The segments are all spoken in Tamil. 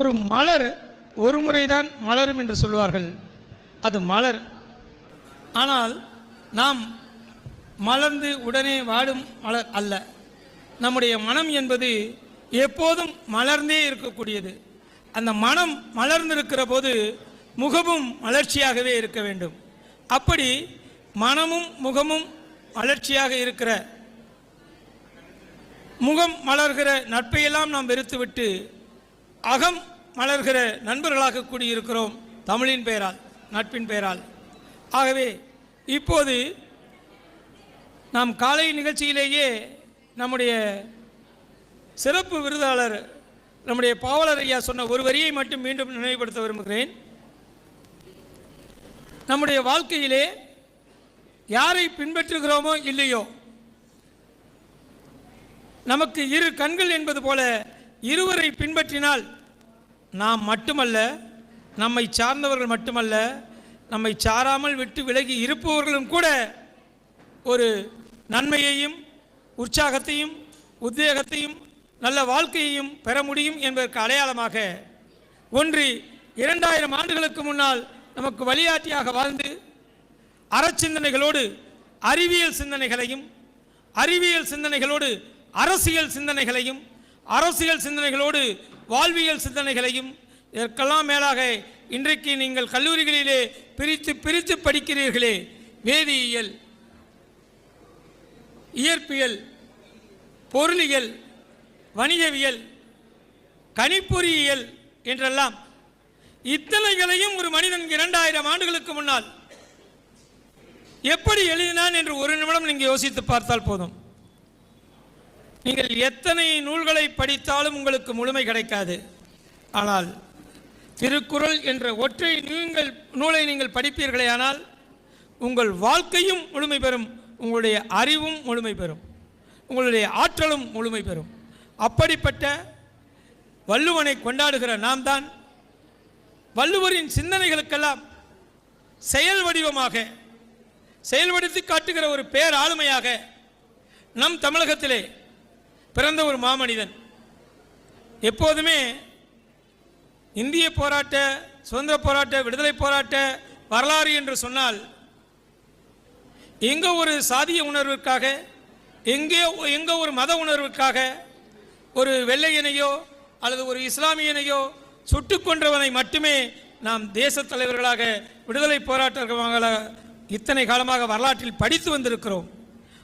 ஒரு மலர் ஒரு முறைதான் மலரும் என்று சொல்வார்கள். அது மலர். ஆனால் நாம் மலர்ந்து உடனே வாடும் மலர் அல்ல. நம்முடைய மனம் என்பது எப்போதும் மலர்ந்தே இருக்கக்கூடியது. அந்த மனம் மலர்ந்திருக்கிற போது முகமும் மலர்ச்சியாகவே இருக்க வேண்டும். அப்படி மனமும் முகமும் மலர்ச்சியாக இருக்கிற முகம் மலர்கிற நட்பையெல்லாம் நாம் வெறுத்துவிட்டு அகம் மலர்கிற நண்பர்களாக கூடியிருக்கிறோம் தமிழின் பெயரால் நட்பின் பெயரால் ஆகவே இப்போது நாம் காலை நிகழ்ச்சியிலேயே நம்முடைய சிறப்பு விருதாளர் நம்முடைய பாவலர் ஐயா சொன்ன ஒரு வரியை மட்டும் மீண்டும் நினைவுபடுத்த விரும்புகிறேன். நம்முடைய வாழ்க்கையிலே யாரை பின்பற்றுகிறோமோ இல்லையோ நமக்கு இரு கண்கள் என்பது போல இருவரை பின்பற்றினால் நாம் மட்டுமல்ல நம்மை சார்ந்தவர்கள் மட்டுமல்ல நம்மை சாராமல் விட்டு விலகி இருப்பவர்களும் கூட ஒரு நன்மையையும் உற்சாகத்தையும் உத்வேகத்தையும் நல்ல வாழ்க்கையையும் பெற முடியும் என்பதற்கு அடையாளமாக ஒன்று இரண்டாயிரம் ஆண்டுகளுக்கு முன்னால் நமக்கு வழிகாட்டியாக வாழ்ந்து அறச்சிந்தனைகளோடு அறிவியல் சிந்தனைகளையும் அறிவியல் சிந்தனைகளோடு அரசியல் சிந்தனைகளையும் அரசியல் சிந்தனைகளோடு வாழ்வியல் சிந்தனைகளையும் இதற்கெல்லாம் மேலாக இன்றைக்கு நீங்கள் கல்லூரிகளிலே பிரித்து பிரித்து படிக்கிறீர்களே. வேதியியல் இயற்பியல் பொருளியல் வணிகவியல் கணிப்பொறியியல் என்றெல்லாம் இத்தனைகளையும் ஒரு மனிதன் இரண்டாயிரம் ஆண்டுகளுக்கு முன்னால் எப்படி எழுதினான் என்று ஒரு நிமிடம் நீங்கள் யோசித்து பார்த்தால் போதும். நீங்கள் எத்தனை நூல்களை படித்தாலும் உங்களுக்கு முழுமை கிடைக்காது. ஆனால் திருக்குறள் என்ற ஒற்றை நீங்கள் நூலை நீங்கள் படிப்பீர்களே ஆனால் உங்கள் வாழ்க்கையும் முழுமை பெறும் உங்களுடைய அறிவும் முழுமை பெறும் உங்களுடைய ஆற்றலும் முழுமை பெறும். அப்படிப்பட்ட வள்ளுவனை கொண்டாடுகிற நாம் தான் வள்ளுவரின் சிந்தனைகளுக்கெல்லாம் செயல் வடிவமாக செயல்படுத்தி காட்டுகிற ஒரு பேர் ஆளுமையாக நம் தமிழகத்திலே பிறந்த ஒரு மாமனிதன். எப்போதுமே இந்திய போராட்ட சுதந்திர போராட்ட விடுதலை போராட்ட வரலாறு என்று சொன்னால் எங்கே ஒரு சாதிய உணர்விற்காக எங்கே எங்கே ஒரு மத உணர்வுக்காக ஒரு வெள்ளையனையோ அல்லது ஒரு இஸ்லாமியனையோ சுட்டு கொன்றவனை மட்டுமே நாம் தேசத் தலைவர்களாக விடுதலை போராட்டமாக இத்தனை காலமாக வரலாற்றில் படித்து வந்திருக்கிறோம்.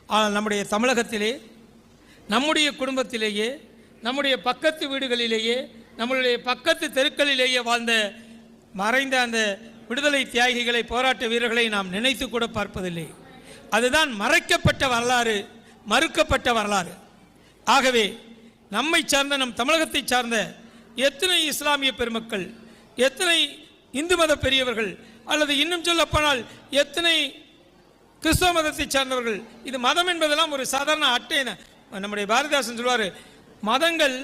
ஆனால் நம்முடைய தமிழகத்திலே நம்முடைய குடும்பத்திலேயே நம்முடைய பக்கத்து வீடுகளிலேயே நம்மளுடைய பக்கத்து தெருக்களிலேயே வாழ்ந்த மறைந்த அந்த விடுதலை தியாகிகளை போராட்ட வீரர்களை நாம் நினைத்து கூட பார்ப்பதில்லை. அதுதான் மறைக்கப்பட்ட வரலாறு மறுக்கப்பட்ட வரலாறு. ஆகவே நம்மை சார்ந்த நம் தமிழகத்தை சார்ந்த எத்தனை இஸ்லாமிய பெருமக்கள் எத்தனை இந்து மத பெரியவர்கள் அல்லது இன்னும் சொல்லப்போனால் எத்தனை கிறிஸ்தவ மதத்தை சார்ந்தவர்கள் இது மதம் என்பதெல்லாம் ஒரு சாதாரண அட்டை நம்முடைய பாரதிதாசன் சொல்வார் மதங்கள்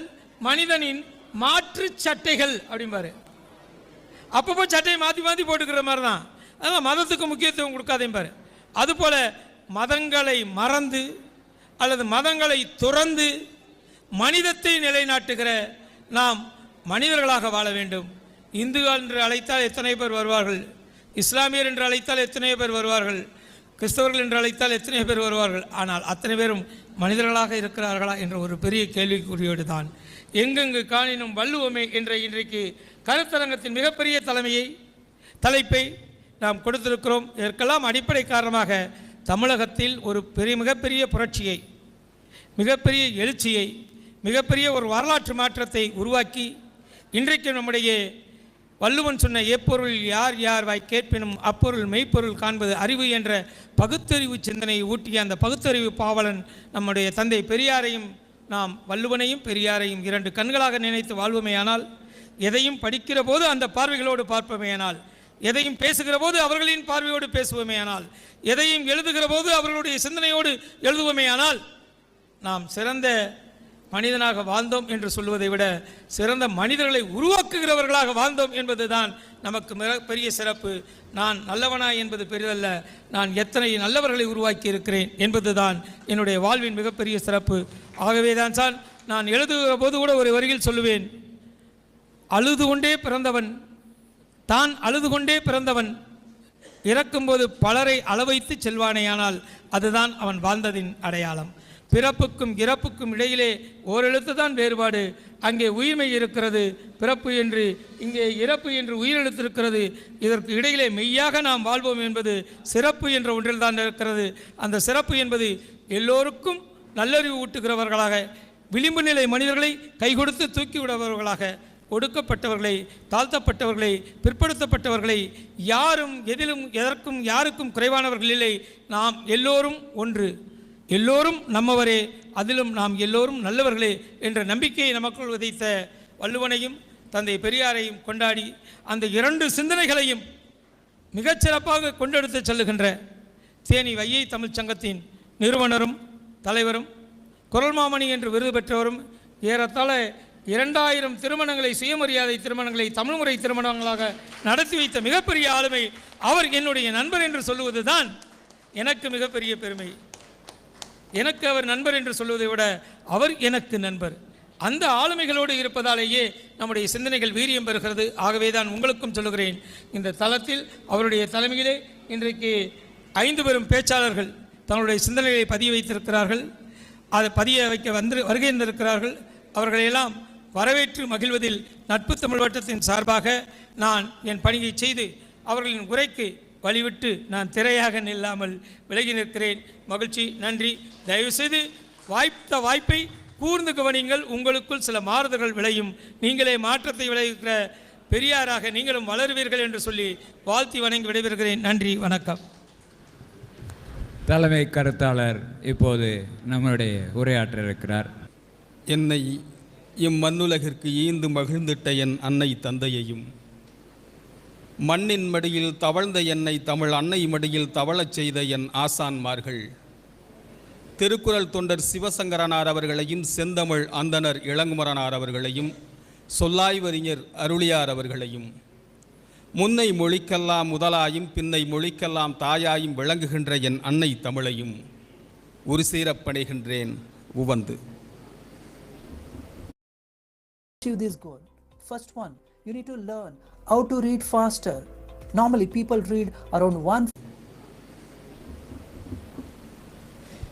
மனிதனின் மாற்று சட்டைகள் அப்படிம்பாரு. அப்பப்போ சட்டையை மாற்றி மாற்றி போட்டுக்கிற மாதிரி தான் அதான் மதத்துக்கு முக்கியத்துவம் கொடுக்காதேம்பாரு. அதுபோல் மதங்களை மறந்து அல்லது மதங்களை துறந்து மனிதத்தை நிலைநாட்டுகிற நாம் மனிதர்களாக வாழ வேண்டும். இந்துக்கள் என்று அழைத்தால் எத்தனை பேர் வருவார்கள்? இஸ்லாமியர் என்று அழைத்தால் எத்தனை பேர் வருவார்கள்? கிறிஸ்தவர்கள் என்று அழைத்தால் எத்தனை பேர் வருவார்கள்? ஆனால் அத்தனை பேரும் மனிதர்களாக இருக்கிறார்களா என்ற ஒரு பெரிய கேள்விக்குறியோடு தான். எங்கெங்கு காணினும் வள்ளுவமே என்ற இன்றைக்கு கருத்தரங்கத்தின் மிகப்பெரிய தலைமையை தலைப்பை நாம் கொடுத்திருக்கிறோம். இதற்கெல்லாம் அடிப்படை காரணமாக தமிழகத்தில் ஒரு பெரிய மிகப்பெரிய புரட்சியை மிகப்பெரிய எழுச்சியை மிகப்பெரிய ஒரு வரலாற்று மாற்றத்தை உருவாக்கி இன்றைக்கு நம்முடைய வள்ளுவன் சொன்ன எப்பொருள் யார் யார் வாய் கேட்பினும் அப்பொருள் மெய்ப்பொருள் காண்பது அறிவு என்ற பகுத்தறிவு சிந்தனையை ஊட்டிய அந்த பகுத்தறிவு பாவலன் நம்முடைய தந்தை பெரியாரையும் நாம் வள்ளுவனையும் பெரியாரையும் இரண்டு கண்களாக நினைத்து வாழ்வோமேயானால் எதையும் படிக்கிற போது அந்த பார்வைகளோடு பார்ப்போமேயானால் எதையும் பேசுகிற போது அவர்களின் பார்வையோடு பேசுவோமேயானால் எதையும் எழுதுகிற போது அவர்களுடைய சிந்தனையோடு எழுதுவோமேயானால் நாம் சிறந்த மனிதனாக வாழ்ந்தோம் என்று சொல்வதை விட சிறந்த மனிதர்களை உருவாக்குகிறவர்களாக வாழ்ந்தோம் என்பதுதான் நமக்கு மிகப்பெரிய பெரிய சிறப்பு. நான் நல்லவனா என்பது பெரிதல்ல. நான் எத்தனை நல்லவர்களை உருவாக்கி இருக்கிறேன் என்பதுதான் என்னுடைய வாழ்வின் மிகப்பெரிய சிறப்பு. ஆகவே தான் சார் நான் எழுதுகிற போது கூட ஒரு வரியில் சொல்லுவேன். அழுது கொண்டே பிறந்தவன் தான் அழுது கொண்டே பிறந்தவன் இறக்கும்போது பலரை அளவைத்து செல்வானேயானால் அதுதான் அவன் வாழ்ந்ததின் அடையாளம். பிறப்புக்கும் இறப்புக்கும் இடையிலே ஓரெழுத்து தான் வேறுபாடு. அங்கே உயிர்மை இருக்கிறது பிறப்பு என்று இங்கே இறப்பு என்று உயிரெழுத்திருக்கிறது. இதற்கு இடையிலே மெய்யாக நாம் வாழ்வோம் என்பது சிறப்பு என்ற ஒன்றில் தான் இருக்கிறது. அந்த சிறப்பு என்பது எல்லோருக்கும் நல்லறிவு ஊட்டுகிறவர்களாக விளிம்பு நிலை மனிதர்களை கை கொடுத்து தூக்கி விடுபவர்களாக ஒடுக்கப்பட்டவர்களை தாழ்த்தப்பட்டவர்களை பிற்படுத்தப்பட்டவர்களை யாரும் எதிலும் எதற்கும் யாருக்கும் குறைவானவர்கள் இல்லை. நாம் எல்லோரும் ஒன்று. எல்லோரும் நம்மவரே அதிலும் நாம் எல்லோரும் நல்லவர்களே என்ற நம்பிக்கையை நமக்குள் விதைத்த வள்ளுவனையும் தந்தை பெரியாரையும் கொண்டாடி அந்த இரண்டு சிந்தனைகளையும் மிகச்சிறப்பாக கொண்டெடுத்து செல்லுகின்ற தேனி வையை தமிழ்ச் சங்கத்தின் நிறுவனரும் தலைவரும் குரல் மாமணி என்று விருது பெற்றவரும் ஏறத்தாழ இரண்டாயிரம் திருமணங்களை சுயமரியாதை திருமணங்களை தமிழ்முறை திருமணங்களாக நடத்தி வைத்த மிகப்பெரிய ஆளுமை அவர் என்னுடைய நண்பர் என்று சொல்லுவதுதான் எனக்கு மிகப்பெரிய பெருமை. எனக்கு அவர் நண்பர் என்று சொல்வதை விட அவர் எனக்கு நண்பர். அந்த ஆளுமைகளோடு இருப்பதாலேயே நம்முடைய சிந்தனைகள் வீரியம் பெறுகிறது. ஆகவே தான் உங்களுக்கும் சொல்லுகிறேன் இந்த தளத்தில் அவருடைய தலைமையிலே இன்றைக்கு ஐந்து பெரும் பேச்சாளர்கள் தங்களுடைய சிந்தனைகளை பதிய வைத்திருக்கிறார்கள். அதை பதிய வைக்க வந்து வருகை இருந்திருக்கிறார்கள் அவர்களையெல்லாம் வரவேற்று மகிழ்வதில் நட்பு தமிழ் வட்டத்தின் சார்பாக நான் என் பணியை செய்து அவர்களின் உரைக்கு வழிவிட்டு நான் திரையாக நில்லாமல் விலகி நிற்கிறேன். மகிழ்ச்சி நன்றி. தயவுசெய்து வாய்த்த வாய்ப்பை கூர்ந்து கவனிங்கள். உங்களுக்குள் சில மாறுதல்கள் விளையும். நீங்களே மாற்றத்தை விளைவிக்கிற பெரியாராக நீங்களும் வளருவீர்கள் என்று சொல்லி வாழ்த்தி வணங்கி விடைபெறுகிறேன். நன்றி வணக்கம். தலைமை கருத்தாளர் இப்போது நம்முடைய உரையாற்ற இருக்கிறார். என்னை இம்மண்ணுலகிற்கு ஈந்து மகிழ்ந்திட்ட என் அன்னை தந்தையையும் மண்ணின் மடியில் தவழ்ந்த என்னை தமிழ் அன்னை மடியில் தவழச் செய்த என் ஆசான்மார்கள். திருக்குறள் தொண்டர் சிவசங்கரனார் அவர்களையும் செந்தமிழ் அந்தனர் இளங்குமரனார் அவர்களையும் சொல்லாய்வறிஞர் அருளியார் அவர்களையும். முன்னை மொழிக்கெல்லாம் முதலாயும் பின்னை மொழிக்கெல்லாம் தாயாயும் விளங்குகின்ற என் அன்னை தமிழையும். ஒரு பணிகின்றேன் உவந்து. Achieve. First one, you need to learn how to read faster. Normally, people read around one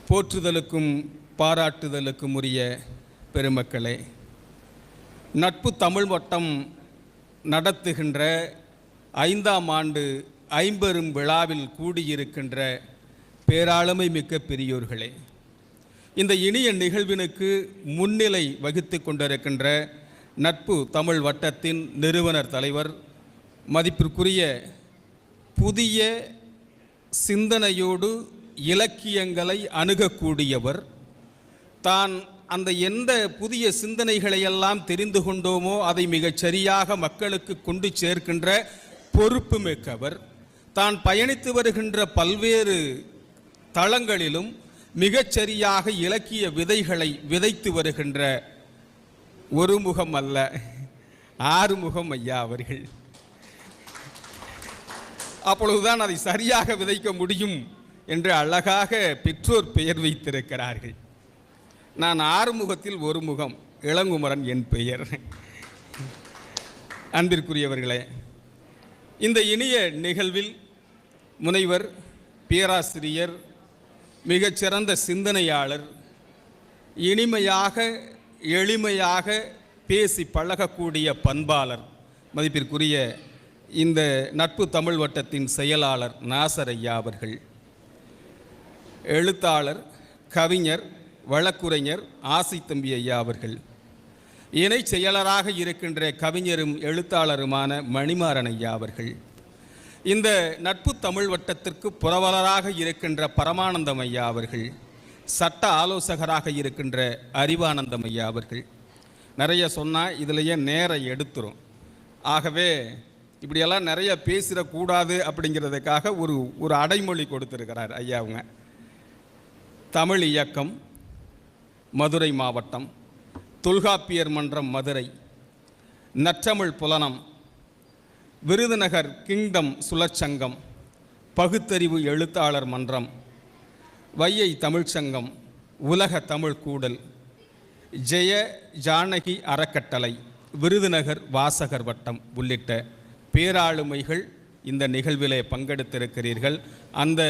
போற்றுதலுக்கும் பாராட்டுதலுக்கும் உரிய பெருமக்களே நட்பு தமிழ் வட்டம் நடத்துகின்ற ஐந்தாம் ஆண்டு ஐம்பெரும் விழாவில் கூடியிருக்கின்ற பேராளுமை மிக்க பெரியோர்களே இந்த இனிய நிகழ்வினுக்கு முன்னிலை வகித்து கொண்டிருக்கின்ற நட்பு தமிழ் வட்டத்தின் நிறுவனர் தலைவர் மதிப்பிற்குரிய புதிய சிந்தனையோடு இலக்கியங்களை அணுகக்கூடியவர். தான் அந்த எந்த புதிய சிந்தனைகளையெல்லாம் தெரிந்து கொண்டோமோ அதை மிகச் சரியாக மக்களுக்கு கொண்டு சேர்க்கின்ற பொறுப்பு மிக்கவர் தான் பயணித்து வருகின்ற பல்வேறு தளங்களிலும் மிகச்சரியாக இலக்கிய விதைகளை விதைத்து வருகின்ற ஒரு முகம் அல்ல. ஆறு முகம் ஐயா அவர்கள். அப்பொழுதுதான் அதை சரியாக விதைக்க முடியும் என்று அழகாக பெற்றோர் பெயர் வைத்திருக்கிறார்கள். நான் ஆறுமுகத்தில் ஒரு முகம் இளங்குமரன் என் பெயர். அன்பிற்குரியவர்களே இந்த இனிய நிகழ்வில் முனைவர் பேராசிரியர் மிகச்சிறந்த சிந்தனையாளர் இனிமையாக எளிமையாக பேசி பழகக்கூடிய பண்பாளர் மதிப்பிற்குரிய இந்த நட்பு தமிழ் வட்டத்தின் செயலாளர் நாசர் ஐயா அவர்கள். எழுத்தாளர் கவிஞர் வழக்குரைஞர் ஆசி தம்பி ஐயா அவர்கள். இணை செயலராக இருக்கின்ற கவிஞரும் எழுத்தாளருமான மணிமாறன் ஐயா அவர்கள். இந்த நட்பு தமிழ் வட்டத்திற்கு புரவலராக இருக்கின்ற பரமானந்தம் ஐயா அவர்கள். சட்ட ஆலோசகராக இருக்கின்ற அறிவானந்தம் ஐயா அவர்கள் நிறைய சொன்னால் இதுலேயே நேரம் எடுத்துரும். ஆகவே இப்படியெல்லாம் நிறைய பேசிடக்கூடாது அப்படிங்கிறதுக்காக ஒரு ஒரு அடைமொழி கொடுத்துருக்கிறார் ஐயா அவங்க. தமிழ் இயக்கம் மதுரை மாவட்டம் தொல்காப்பியர் மன்றம் மதுரை நற்றமிழ் புலனம் விருதுநகர் கிங்டம் சுழற்சங்கம் பகுத்தறிவு எழுத்தாளர் மன்றம் வையை தமிழ்ச்சங்கம் உலக தமிழ் கூடல் ஜெய ஜானகி அறக்கட்டளை விருதுநகர் வாசகர் வட்டம் உள்ளிட்ட பேராளுமைகள் இந்த நிகழ்விலே பங்கெடுத்திருக்கிறீர்கள். அந்த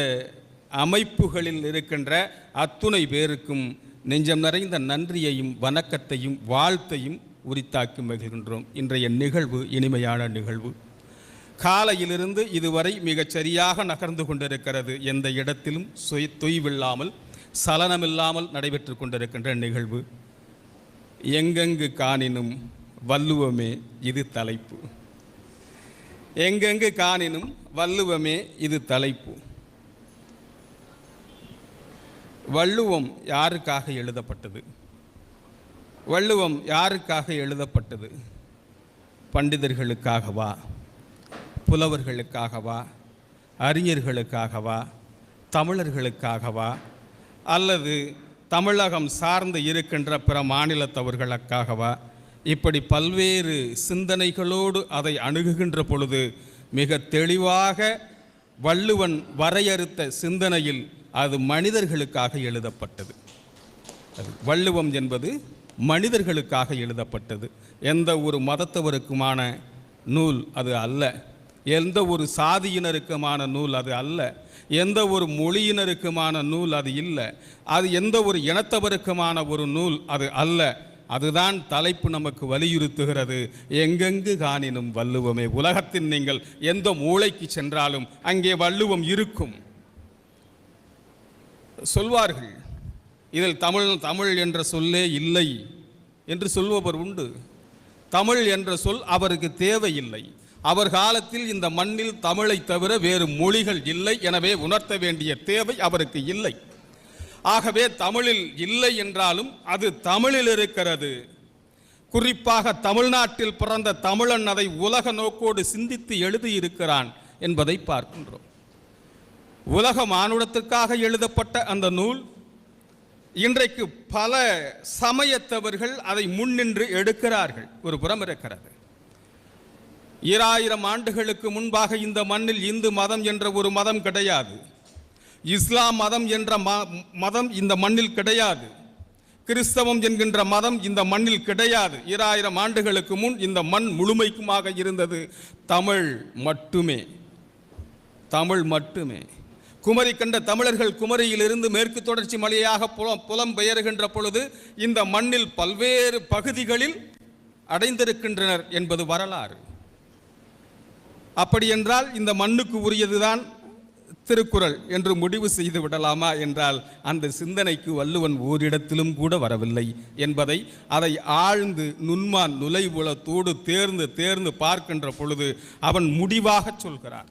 அமைப்புகளில் இருக்கின்ற அத்துணை பேருக்கும் நெஞ்சம் நிறைந்த நன்றியையும் வணக்கத்தையும் வாழ்த்தையும் உரித்தாக்கி மகிழ்கின்றோம். இன்றைய நிகழ்வு இனிமையான நிகழ்வு. காலையிலிருந்து இதுவரை மிகச் சரியாக நகர்ந்து கொண்டிருக்கிறது. எந்த இடத்திலும் சுய தொய்வில்லாமல் சலனமில்லாமல் நடைபெற்று கொண்டிருக்கின்ற நிகழ்வு. எங்கெங்கு காணினும் வள்ளுவமே இது தலைப்பு. எங்கெங்கு காணினும் வள்ளுவமே இது தலைப்பு. வள்ளுவம் யாருக்காக எழுதப்பட்டது? வள்ளுவம் யாருக்காக எழுதப்பட்டது? பண்டிதர்களுக்காகவா? புலவர்களுக்காகவா அறிஞர்களுக்காகவா தமிழர்களுக்காகவா அல்லது தமிழகம் சார்ந்து இருக்கின்ற பிற மாநிலத்தவர்களுக்காகவா இப்படி பல்வேறு சிந்தனைகளோடு அதை அணுகுகின்ற பொழுது மிக தெளிவாக வள்ளுவன் வரையறுத்த சிந்தனையில் அது மனிதர்களுக்காக எழுதப்பட்டது. அது வள்ளுவம் என்பது மனிதர்களுக்காக எழுதப்பட்டது. எந்த ஒரு மதத்தவருக்குமான நூல் அது அல்ல. எந்த ஒரு சாதியினருக்குமான நூல் அது அல்ல. எந்த ஒரு மொழியினருக்குமான நூல் அது இல்லை. அது எந்த ஒரு இனத்தவருக்குமான ஒரு நூல் அது அல்ல. அதுதான் தலைப்பு நமக்கு வலியுறுத்துகிறது. எங்கெங்கு காணினும் வள்ளுவமே. உலகத்தின் நீங்கள் எந்த மூளைக்கு சென்றாலும் அங்கே வள்ளுவம் இருக்கும். சொல்வார்கள் இதில் தமிழ் தமிழ் என்ற சொல்லே இல்லை என்று சொல்பவர் உண்டு. தமிழ் என்ற சொல் அவருக்கு தேவையில்லை. அவர் காலத்தில் இந்த மண்ணில் தமிழை தவிர வேறு மொழிகள் இல்லை. எனவே உணர்த்த வேண்டிய தேவை அவருக்கு இல்லை. ஆகவே தமிழில் இல்லை என்றாலும் அது தமிழில் இருக்கிறது. குறிப்பாக தமிழ்நாட்டில் பிறந்த தமிழன் அதை உலக நோக்கோடு சிந்தித்து எழுதியிருக்கிறான் என்பதை பார்க்கின்றோம். உலக மானுடத்திற்காக எழுதப்பட்ட அந்த நூல் இன்றைக்கு பல சமயத்தவர்கள் அதை முன்னின்று எடுக்கிறார்கள். ஒரு புறம் இருக்கிறது. ஈராயிரம் ஆண்டுகளுக்கு முன்பாக இந்த மண்ணில் இந்து மதம் என்ற ஒரு மதம் கிடையாது. இஸ்லாம் மதம் என்ற ம- மதம் இந்த மண்ணில் கிடையாது. கிறிஸ்தவம் என்கின்ற மதம் இந்த மண்ணில் கிடையாது. ஈராயிரம் ஆண்டுகளுக்கு முன் இந்த மண் முழுமைக்குமாக இருந்தது. தமிழ் மட்டுமே. தமிழ் மட்டுமே. குமரி கண்ட தமிழர்கள் குமரியிலிருந்து மேற்கு தொடர்ச்சி மலையாக புலம் புலம் பெயர்கின்ற பொழுது இந்த மண்ணில் பல்வேறு பகுதிகளில் அடைந்திருக்கின்றனர் என்பது வரலாறு. அப்படி என்றால் இந்த மண்ணுக்கு உரியதுதான் திருக்குறள் என்று முடிவு செய்து விடலாமா என்றால் அந்த சிந்தனைக்கு வள்ளுவன் ஓரிடத்திலும் கூட வரவில்லை என்பதை அதை ஆழ்ந்து நுண்மான் நுழைவுலத்தோடு தேர்ந்து தேர்ந்து பார்க்கின்ற பொழுது அவன் முடிவாக சொல்கிறான்.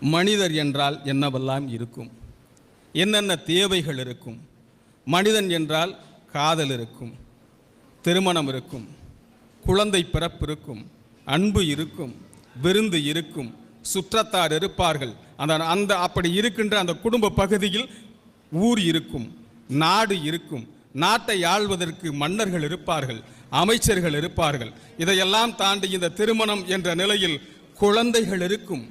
மனிதர் என்றால் என்னவெல்லாம் இருக்கும்? என்னென்ன தேவைகள் இருக்கும்? மனிதன் என்றால் காதல் இருக்கும் திருமணம் இருக்கும் குழந்தை பிறப்பு இருக்கும் அன்பு இருக்கும் விருந்து இருக்கும் சுற்றத்தார் இருப்பார்கள். அந்த அந்த அப்படி இருக்கின்ற அந்த குடும்ப பகுதியில் ஊர் இருக்கும் நாடு இருக்கும் நாட்டை ஆள்வதற்கு மன்னர்கள் இருப்பார்கள் அமைச்சர்கள் இருப்பார்கள். இதையெல்லாம் தாண்டி இந்த திருமணம் என்ற நிலையில் குழந்தைகள் இருக்கும்.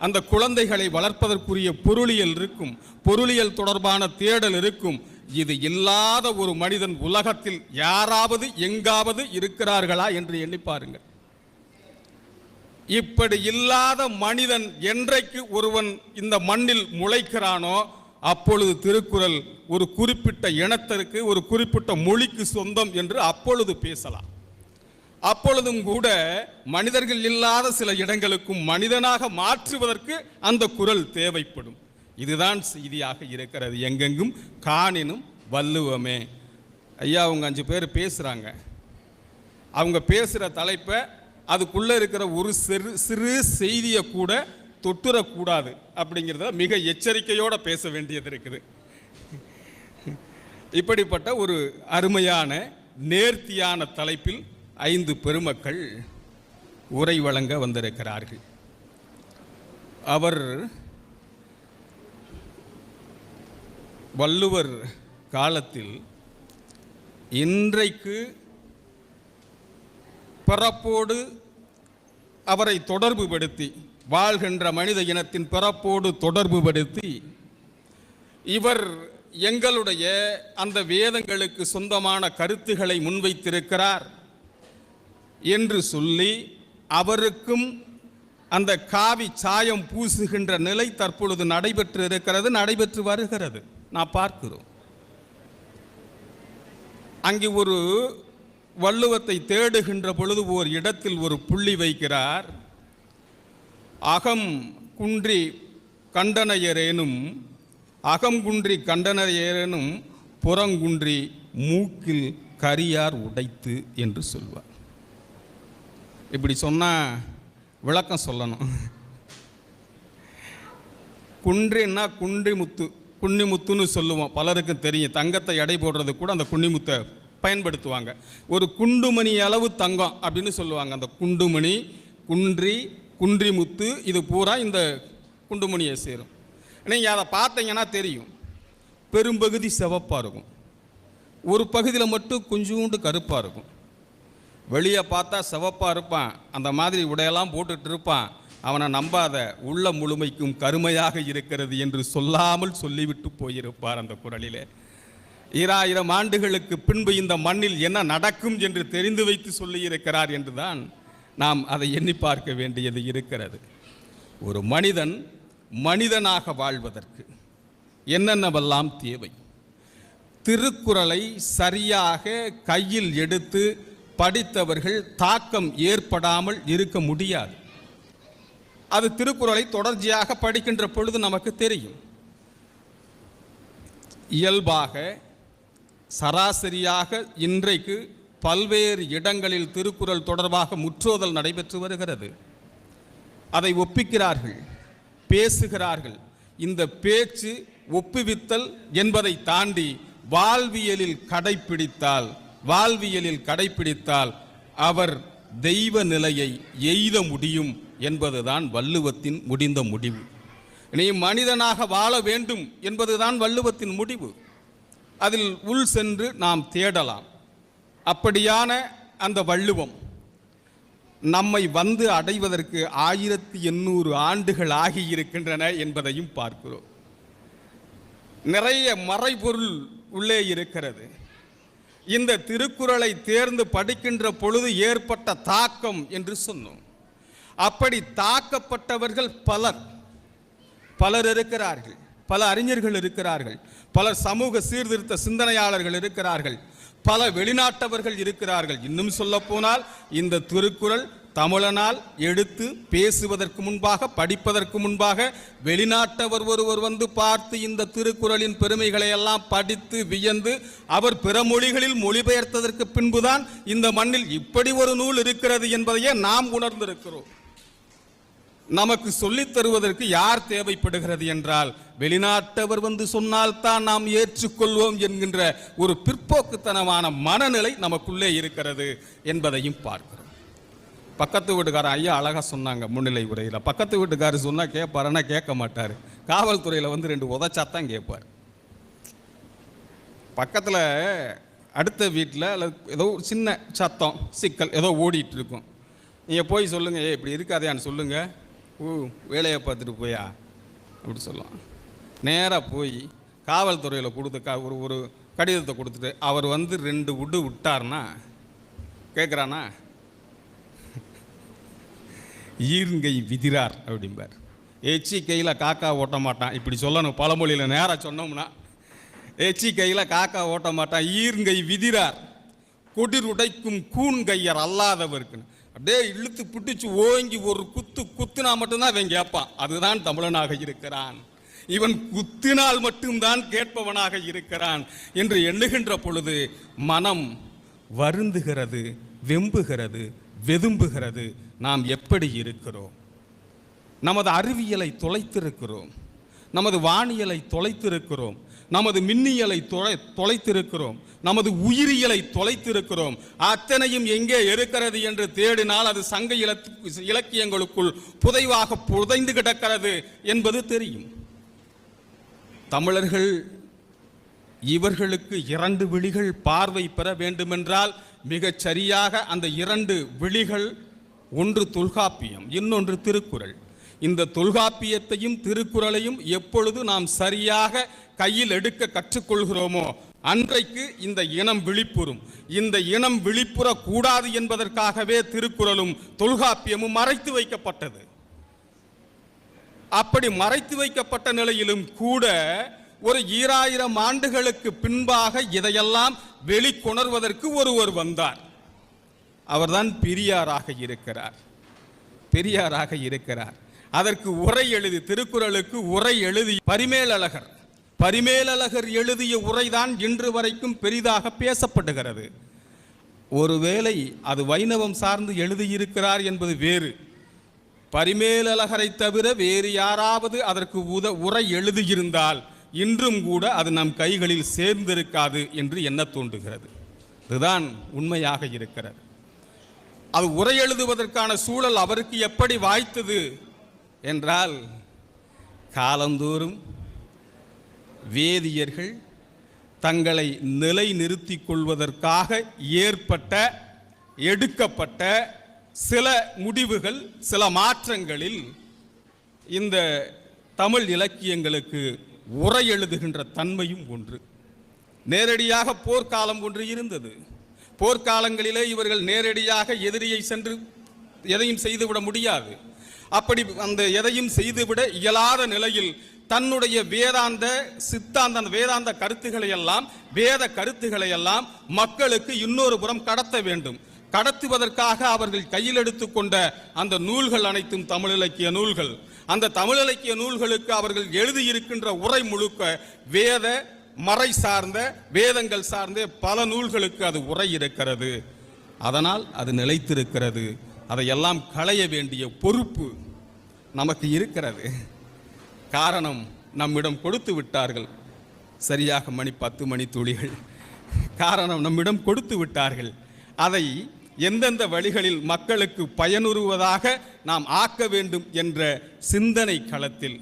அந்த குழந்தைகளை வளர்ப்பதற்குரிய பொருளியல் இருக்கும் பொருளியல் தொடர்பான தேடல் இருக்கும். இது இல்லாத ஒரு மனிதன் உலகத்தில் யாராவது எங்காவது இருக்கிறார்களா என்று எண்ணி பாருங்கள். இப்படி இல்லாத மனிதன் என்றைக்கு ஒருவன் இந்த மண்ணில் முளைக்கிறானோ அப்பொழுது திருக்குறள் ஒரு குறிப்பிட்ட இனத்திற்கு ஒரு குறிப்பிட்ட மொழிக்கு சொந்தம் என்று அப்பொழுது பேசலாம். அப்பொழுதும் கூட மனிதர்கள் இல்லாத சில இடங்களுக்கும் மனிதனாக மாற்றுவதற்கு அந்த குரல் தேவைப்படும். இதுதான் செய்தியாக இருக்கிறது. எங்கெங்கும் காணினும் வல்லுவமே ஐயா அவங்க அஞ்சு பேர் பேசுகிறாங்க அவங்க பேசுகிற தலைப்பை அதுக்குள்ளே இருக்கிற ஒரு சிறு சிறு செய்தியை கூட தொட்டுறக்கூடாது அப்படிங்கிறத மிக எச்சரிக்கையோடு பேச வேண்டியது இருக்குது. இப்படிப்பட்ட ஒரு அருமையான நேர்த்தியான தலைப்பில் ஐந்து பெருமக்கள் உரை வழங்க வந்திருக்கிறார்கள். அவர் வள்ளுவர் காலத்தில் இன்றைக்கு பிறப்போடு அவரை தொடர்புபடுத்தி வாழ்கின்ற மனித இனத்தின் பிறப்போடு தொடர்புபடுத்தி இவர் எங்களுடைய அந்த வேதங்களுக்கு சொந்தமான கருத்துக்களை முன்வைத்திருக்கிறார் என்று சொல்லி அவருக்கும் அந்த காவி சாயம் பூசுகின்ற நிலை தற்பொழுது நடைபெற்று இருக்கிறது நடைபெற்று வருகிறது. நான் பார்க்கிறோம். அங்கே ஒரு வள்ளுவத்தை தேடுகின்ற பொழுது ஓர் இடத்தில் ஒரு புள்ளி வைக்கிறார். அகம் குன்றி கண்டனையரேனும் அகங்குன்றி கண்டனையரேனும் புறங்குன்றி மூக்கில் கரியார் உடைத்து என்று சொல்வார். இப்படி சொன்னால் விளக்கம் சொல்லணும். குன்றின்னா குன்றி முத்து குன்னிமுத்துன்னு சொல்லுவோம். பலருக்கும் தெரியும். தங்கத்தை எடை போடுறது கூட அந்த குன்னிமுத்தை பயன்படுத்துவாங்க. ஒரு குண்டுமணி அளவு தங்கம் அப்படின்னு சொல்லுவாங்க. அந்த குண்டுமணி குன்றி குன்றிமுத்து இது பூரா இந்த குண்டுமணியை சேரும். நீங்கள் அதை பார்த்தீங்கன்னா தெரியும். பெரும்பகுதி சிவப்பாக இருக்கும். ஒரு பகுதியில் மட்டும் கொஞ்சோண்டு கருப்பாக இருக்கும். வெளியே பார்த்தா சிவப்பாக இருப்பான். அந்த மாதிரி உடையெல்லாம் போட்டுட்டு இருப்பான். அவனை நம்பாத உள்ள முழுமைக்கும் கருமையாக இருக்கிறது என்று சொல்லாமல் சொல்லிவிட்டு போயிருப்பார் அந்த குரலிலே. ஈராயிரம் ஆண்டுகளுக்கு பின்பு இந்த மண்ணில் என்ன நடக்கும் என்று தெரிந்து வைத்து சொல்லியிருக்கிறார் என்றுதான் நாம் அதை எண்ணி பார்க்க வேண்டியது இருக்கிறது. ஒரு மனிதன் மனிதனாக வாழ்வதற்கு என்னென்னவெல்லாம் தேவை? திருக்குறளை சரியாக கையில் எடுத்து படித்தவர்கள் தாக்கம் ஏற்படாமல் இருக்க முடியாது. அது திருக்குறளை தொடர்ச்சியாக படிக்கின்ற பொழுது நமக்கு தெரியும். இயல்பாக சராசரியாக இன்றைக்கு பல்வேறு இடங்களில் திருக்குறள் தொடர்பாக முற்றோதல் நடைபெற்று வருகிறது. அதை ஒப்பிக்கிறார்கள் பேசுகிறார்கள். இந்த பேச்சு ஒப்புவித்தல் என்பதை தாண்டி வாழ்வியலில் கடைப்பிடித்தால் வாழ்வியலில் கடைப்பிடித்தால் அவர் தெய்வ நிலையை எய்த முடியும் என்பதுதான் வள்ளுவத்தின் முடிந்த முடிவு. நீ மனிதனாக வாழ வேண்டும் என்பதுதான் வள்ளுவத்தின் முடிவு. அதில் உள் சென்று நாம் தேடலாம். அப்படியான அந்த வள்ளுவம் நம்மை வந்து அடைவதற்கு ஆயிரத்தி எண்ணூறு ஆண்டுகள் ஆகியிருக்கின்றன என்பதையும் பார்க்கிறோம். நிறைய மறைபொருள் உள்ளே இருக்கிறது. இந்த திருக்குறளை தேர்ந்து படிக்கின்ற பொழுது ஏற்பட்ட தாக்கம் என்று சொன்னோம். அப்படி தாக்கப்பட்டவர்கள் பலர். பலர் இருக்கிறார்கள். பல அறிஞர்கள் இருக்கிறார்கள். பல சமூக சீர்திருத்த சிந்தனையாளர்கள் இருக்கிறார்கள். பல வெளிநாட்டவர்கள் இருக்கிறார்கள். இன்னும் சொல்ல போனால் இந்த திருக்குறள் தமிழனால் எடுத்து பேசுவதற்கு முன்பாக படிப்பதற்கு முன்பாக வெளிநாட்டவர் ஒருவர் வந்து பார்த்து இந்த திருக்குறளின் பெருமைகளை எல்லாம் படித்து வியந்து அவர் பிற மொழிகளில் மொழிபெயர்த்ததற்கு பின்புதான் இந்த மண்ணில் இப்படி ஒரு நூல் இருக்கிறது என்பதையே நாம் உணர்ந்திருக்கிறோம். நமக்கு சொல்லித் தருவதற்கு யார் தேவைப்படுகிறது என்றால் வெளிநாட்டவர் வந்து சொன்னால்தான் நாம் ஏற்றுக்கொள்வோம் என்கின்ற ஒரு பிற்போக்குத்தனமான மனநிலை நமக்குள்ளே இருக்கிறது என்பதையும் பார்க்கிறோம். பக்கத்து வீட்டுக்காரன் ஐயா அழகா சொன்னாங்க முன்னிலை உரையில். பக்கத்து வீட்டுக்காரர் சொன்னால் கேட்பாருன்னா கேட்க மாட்டார். காவல்துறையில் வந்து ரெண்டு உதச்சாத்தான் கேட்பார் பக்கத்தில் அடுத்த வீட்டில் அல்லது ஏதோ ஒரு சின்ன சத்தம் சிக்கல் ஏதோ ஓடிட்டு இருக்கும். நீங்கள் போய் சொல்லுங்கள் ஏ இப்படி இருக்காதையான்னு சொல்லுங்கள் ஓ வேலையை பார்த்துட்டு போயா? அப்படி சொல்லலாம் நேராக போய் காவல்துறையில் கொடுத்த கா ஒரு ஒரு கடிதத்தை கொடுத்துட்டு அவர் வந்து ரெண்டு உடு விட்டார்னா கேட்குறானா ஈருங்கை விதிரார் அப்படிம்பார். எச்சி கையில் காக்கா ஓட்ட மாட்டான். இப்படி சொல்லணும். பழமொழியில் நேராக சொன்னோம்னா எச்சி கையில் காக்கா ஓட்ட மாட்டான். ஈருங்கை விதிரார். கொடிர் உடைக்கும் கூன் கையர் அல்லாதவருக்குன்னு. அப்படியே இழுத்து பிடிச்சு ஓங்கி ஒரு குத்து குத்துனா மட்டும்தான் அவன் கேட்பான். அதுதான் தமிழனாக இருக்கிறான். இவன் குத்தினால் மட்டும்தான் கேட்பவனாக இருக்கிறான் என்று எண்ணுகின்ற பொழுது மனம் வருந்துகிறது வெம்புகிறது வெதும்புகிறது. நாம் எப்படி இருக்கிறோம்? நமது அறிவியலை தொலைத்திருக்கிறோம். நமது வானியலை தொலைத்திருக்கிறோம். நமது மின்னியலை தொலை தொலைத்திருக்கிறோம். நமது உயிரியலை தொலைத்திருக்கிறோம். அத்தனையும் எங்கே இருக்கிறது என்று தேடினால் அது சங்க இலக்கியங்களுக்குள் புதைவாக புதைந்து கிடக்கிறது என்பது தெரியும். தமிழர்கள் இவர்களுக்கு இரண்டு விழிகள் பார்வை பெற வேண்டுமென்றால் மிகச் சரியாக அந்த இரண்டு விழிகள் ஒன்று தொல்காப்பியம் இன்னொன்று திருக்குறள். இந்த தொல்காப்பியத்தையும் திருக்குறளையும் எப்பொழுது நாம் சரியாக கையில் எடுக்க கற்றுக்கொள்கிறோமோ அன்றைக்கு இந்த இனம் விழிப்புறும். இந்த இனம் விழிப்புற கூடாது என்பதற்காகவே திருக்குறளும் தொல்காப்பியமும் மறைத்து வைக்கப்பட்டது. அப்படி மறைத்து வைக்கப்பட்ட நிலையிலும் கூட ஒரு ஈராயிரம் ஆண்டுகளுக்கு பின்பாக இதையெல்லாம் வெளிக்கொணர்வதற்கு ஒருவர் வந்தார். அவர்தான் பெரியாராக இருக்கிறார். பெரியாராக இருக்கிறார். அதற்கு உரை எழுதி திருக்குறளுக்கு உரை எழுதி பரிமேலழகர் பரிமேலழகர் எழுதிய உரைதான் இன்று வரைக்கும் பெரிதாக பேசப்படுகிறது. ஒருவேளை அது வைணவம் சார்ந்து எழுதியிருக்கிறார் என்பது வேறு. பரிமேலழகரை தவிர வேறு யாராவது அதற்கு உத உரை எழுதியிருந்தால் இன்றும் கூட அது நம் கைகளில் சேர்ந்திருக்காது என்று எண்ண தோன்றுகிறது. இதுதான் உண்மையாக இருக்கிறது. அது உரை எழுதுவதற்கான சூழல் அவருக்கு எப்படி வாய்த்தது என்றால் காலந்தோறும் வேதியர்கள் தங்களை நிலைநிறுத்திக் கொள்வதற்காக ஏற்பட்ட எடுக்கப்பட்ட சில முடிவுகள் சில மாற்றங்களில் இந்த தமிழ் இலக்கியங்களுக்கு உரை எழுதுகின்ற தன்மையும் ஒன்று. நேரடியாக போர்க்காலம் ஒன்று இருந்தது. போர்க்காலங்களிலே இவர்கள் நேரடியாக எதிரியை சென்று எதையும் செய்துவிட முடியாது. அப்படி அந்த எதையும் செய்துவிட இயலாத நிலையில் தன்னுடைய வேதாந்த சித்தாந்த அந்த வேதாந்த கருத்துக்களை எல்லாம் வேத கருத்துக்களை எல்லாம் மக்களுக்கு இன்னொரு புறம் கடத்த வேண்டும். கடத்துவதற்காக அவர்கள் கையில் எடுத்துக்கொண்ட அந்த நூல்கள் அனைத்தும் தமிழ் இலக்கிய நூல்கள். அந்த தமிழ் இலக்கிய நூல்களுக்கு அவர்கள் எழுதியிருக்கின்ற உரை முழுக்க வேத மறை சார்ந்த வேதங்கள் சார்ந்த பல நூல்களுக்கு அது உரை இருக்கிறது. அதனால் அது நிலைத்திருக்கிறது. அதையெல்லாம் களைய வேண்டிய பொறுப்பு நமக்கு இருக்கிறது. காரணம் நம்மிடம் கொடுத்து விட்டார்கள். சரியாக மணி பத்து மணி துளிகள். காரணம் நம்மிடம் கொடுத்து விட்டார்கள். அதை எந்தெந்த வழிகளில் மக்களுக்கு பயனுறுவதாக நாம் ஆக்க வேண்டும் என்ற சிந்தனை களத்தில்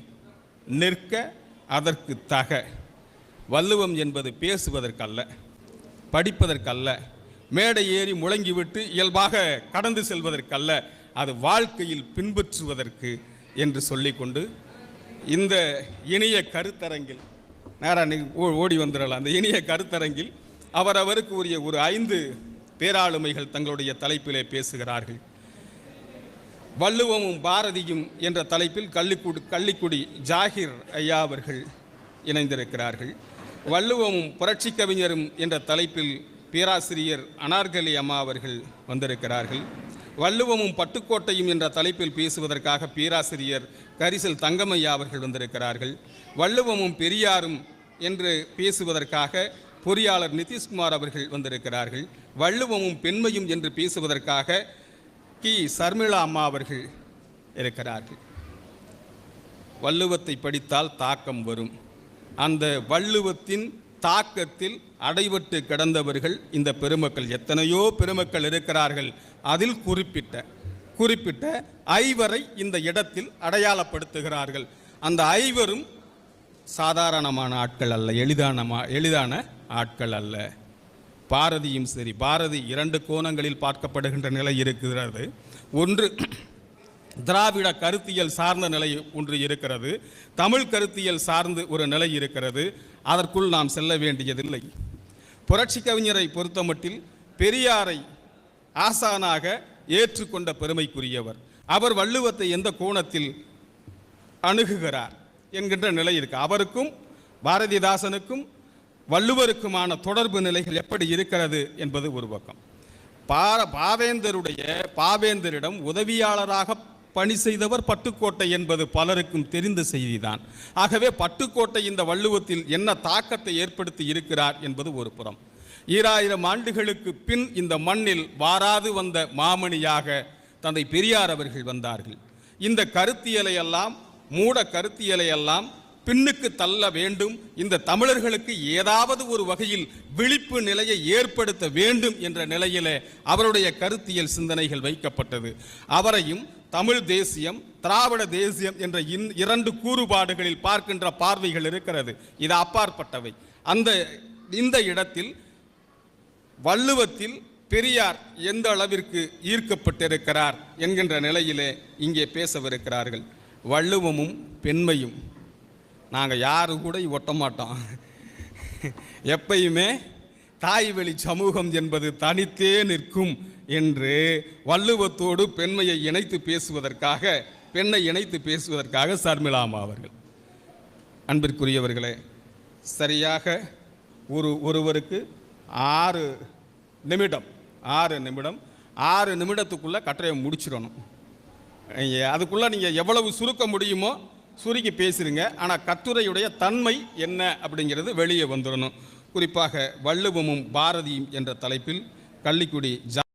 நிற்க அதற்கு தக. வள்ளுவம் என்பது பேசுவதற்கல்ல படிப்பதற்கல்ல மேடை ஏறி முழங்கிவிட்டு இயல்பாக கடந்து செல்வதற்கல்ல அது வாழ்க்கையில் பின்பற்றுவதற்கு என்று சொல்லிக்கொண்டு இந்த இனிய கருத்தரங்கில் நேரா ஓ- ஓடி வந்துடலாம். அந்த இனிய கருத்தரங்கில் அவரவருக்கு உரிய ஒரு ஐந்து பேராளுமைகள் தங்களுடைய தலைப்பிலே பேசுகிறார்கள். வள்ளுவமும் பாரதியும் என்ற தலைப்பில் கள்ளிக்குடி கள்ளிக்குடி ஜாகிர் ஐயா அவர்கள் இணைந்திருக்கிறார்கள். வள்ளுவமும் புரட்சி கவிஞரும் என்ற தலைப்பில் பேராசிரியர் அனார்கலி அம்மா அவர்கள் வந்திருக்கிறார்கள். வள்ளுவமும் பட்டுக்கோட்டையும் என்ற தலைப்பில் பேசுவதற்காக பேராசிரியர் கரிசல் தங்கமையா அவர்கள் வந்திருக்கிறார்கள். வள்ளுவமும் பெரியாரும் என்று பேசுவதற்காக பொறியாளர் நிதிஷ்குமார் அவர்கள் வந்திருக்கிறார்கள். வள்ளுவமும் பெண்மையும் என்று பேசுவதற்காக கி. சர்மிளா அம்மா அவர்கள் இருக்கிறார்கள். வள்ளுவத்தை படித்தால் தாக்கம் வரும். அந்த வள்ளுவத்தின் தாக்கத்தில் அடைபட்டு கிடந்தவர்கள் இந்த பெருமக்கள். எத்தனையோ பெருமக்கள் இருக்கிறார்கள். அதில் குறிப்பிட்ட குறிப்பிட்ட ஐவரை இந்த இடத்தில் அடையாளப்படுத்துகிறார்கள். அந்த ஐவரும் சாதாரணமான ஆட்கள் அல்ல எளிதான மா- எளிதான ஆட்கள் அல்ல. பாரதியும் சரி பாரதி இரண்டு கோணங்களில் பார்க்கப்படுகின்ற நிலை இருக்கிறது. ஒன்று திராவிட கருத்தியல் சார்ந்த நிலை ஒன்று இருக்கிறது. தமிழ் கருத்தியல் சார்ந்து ஒரு நிலை இருக்கிறது. அதற்குள் நாம் செல்ல வேண்டியதில்லை. புரட்சி கவிஞரை பொறுத்தமட்டில் பெரியாரை ஆசானாக ஏற்றுக்கொண்ட பெருமைக்குரியவர். அவர் வள்ளுவத்தை எந்த கோணத்தில் அணுகுகிறார் என்கின்ற நிலை இருக்கு. அவருக்கும் பாரதிதாசனுக்கும் வள்ளுவருக்குமான தொடர்பு நிலைகள் எப்படி இருக்கிறது என்பது ஒரு பக்கம். பார பாவேந்தருடைய பாவேந்தரிடம் உதவியாளராக பணி செய்தவர் பட்டுக்கோட்டை என்பது பலருக்கும் தெரிந்த செய்திதான். ஆகவே பட்டுக்கோட்டை இந்த வள்ளுவத்தில் என்ன தாக்கத்தை ஏற்படுத்தி இருக்கிறார் என்பது ஒரு புறம். ஈராயிரம் ஆண்டுகளுக்கு பின் இந்த மண்ணில் வாராது வந்த மாமணியாக தந்தை பெரியார் அவர்கள் வந்தார்கள். இந்த கருத்தியலை எல்லாம் மூட கருத்தியலை எல்லாம் பின்னுக்கு தள்ள வேண்டும். இந்த தமிழர்களுக்கு ஏதாவது ஒரு வகையில் விழிப்பு நிலையை ஏற்படுத்த வேண்டும் என்ற நிலையிலே அவருடைய கருத்தியல் சிந்தனைகள் வைக்கப்பட்டது. அவரையும் தமிழ் தேசியம் திராவிட தேசியம் என்ற இன்- இரண்டு கூறுபாடுகளில் பார்க்கின்ற பார்வைகள் இருக்கிறது. இது அப்பாற்பட்டவை. அந்த இந்த இடத்தில் வள்ளுவத்தில் பெரியார் எந்த அளவிற்கு ஈர்க்கப்பட்டிருக்கிறார் என்கின்ற நிலையிலே இங்கே பேசவிருக்கிறார்கள். வள்ளுவமும் பெண்மையும். நாங்கள் யாரும் கூட ஒட்ட மாட்டோம். எப்பயுமே தாய் வழி சமூகம் என்பது தனித்தே நிற்கும் என்று வள்ளுவத்தோடு பெண்மையை இணைத்து பேசுவதற்காக பெண்ணை இணைத்து பேசுவதற்காக சர்மிளாமா அவர்கள். அன்பிற்குரியவர்களே சரியாக ஒரு ஒருவருக்கு ஆறு நிமிடம் ஆறு நிமிடம். ஆறு நிமிடத்துக்குள்ளே கட்டுரையை முடிச்சிடணும். அதுக்குள்ளே நீங்கள் எவ்வளவு சுருக்க முடியுமோ சுருக்கி பேசுறீங்க ஆனால் கட்டுரையுடைய தன்மை என்ன அப்படிங்கிறது வெளியே வந்துடணும். குறிப்பாக வள்ளுவமும் பாரதியும் என்ற தலைப்பில் கள்ளிக்குடி ஜா